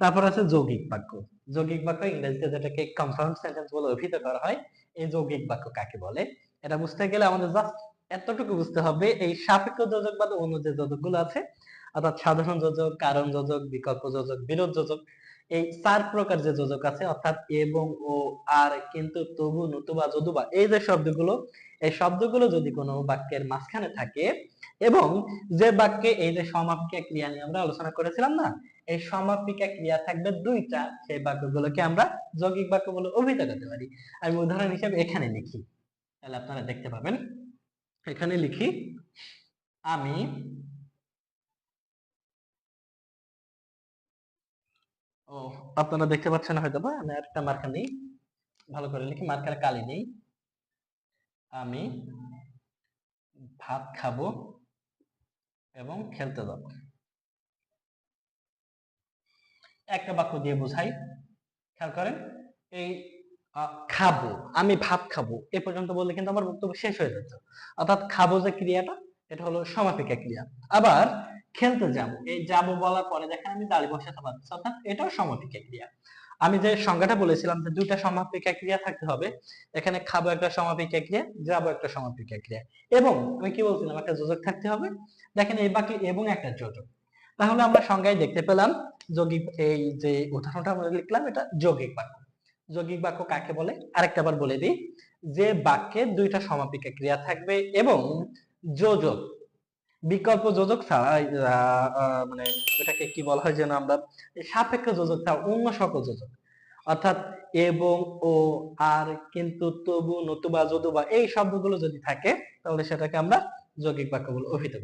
তারপর আছে যৌগিক বাক্য। যৌগিক বাক্য ইংরেজিতে যেটাকে কম্পাউন্ড সেন্টেন্স বলে অভিহিত করা হয়। এই যৌগিক বাক্য কাকে বলে? এটা বুঝতে গেলে আমাদের জাস্ট এতটুকু বুঝতে হবে, এই সাপেক্ষ যোজক বাদে অন্য যে যোজকগুলো আছে। অর্থাৎ সাধারণ যোজক, কারণ যোজক, বিকল্প যোজক, বিরোধ যোজক এই চার প্রকার যে যোজক আছে, অর্থাৎ এবং ও, আর, কিন্তু, তবু, নতুবা, যদুবা, এই যে শব্দগুলো, এই শব্দগুলো যদি কোনো বাক্যের মাঝখানে থাকে এবং যে বাক্যে এই যে সমাপিকা ক্রিয়া নিয়ে আমরা আলোচনা করেছিলাম না, এই সমাপিকা ক্রিয়া থাকবে দুইটা, সেই বাক্যগুলোকে আমরা যৌগিক বাক্য বলে অভিহিত করতে পারি। আমি উদাহরণ হিসেবে এখানে লিখি। তাহলে আপনারা দেখতে পাবেন, এখানে লিখি, আমি ও, আপনারা দেখতে পাচ্ছেন হয়তো বা আমি একটা মার্কার নেই। ভালো করে লিখি, মার্কার কালি নেই। আমি ভাত খাব এবং খেলতে যাব। একটা বাক্য দিয়ে বোঝাই। খেয়াল করেন, এই খাব, আমি ভাত খাব, এ পর্যন্ত বললে কিন্তু আমার বক্তব্য শেষ হয়ে যাচ্ছে অর্থাৎ খাব যে ক্রিয়াটা এটা হলো সমাপিকা ক্রিয়া। আবার খেলতে যাব। এই যাব বলার পরে দেখেন আমি দাঁড়িয়ে বসাতে পারছি অর্থাৎ এটাও সমাপিকা ক্রিয়া। আমি যে সংজ্ঞাটা বলেছিলাম যে দুইটা সমাপিকা ক্রিয়া থাকতে হবে, এখানে খাব একটা সমাপিকা ক্রিয়া, যাব একটা সমাপিকা ক্রিয়া। এবং আমি কি বলছিলাম, একটা যোজক থাকতে হবে, দেখেন এই বাকি এবং একটা যোজক। তাহলে আমরা সংজ্ঞায় দেখতে পেলাম যৌগিক, এই যে উদাহরণটা আমরা লিখলাম, এটা যৌগিক বাক্য। যৌগিক বাক্য কাকে বলে? আরেকটা বার বলে দিই। যে বাক্যে দুইটা সমাপিকা ক্রিয়া থাকবে এবং যোজক বিকল্প যোজক ছাড়া মানে এটাকে কি বলা হয় যেন আমরা সাপেক্ষ যোজক ছাড়া অন্য সকল যোজক অর্থাৎ এবং, ও, আর, কিন্তু, তবু, নতুবা, যদুবা, এই শব্দগুলো যদি থাকে, তাহলে সেটাকে আমরা যৌগিক বাক্য বলে অভিহিত।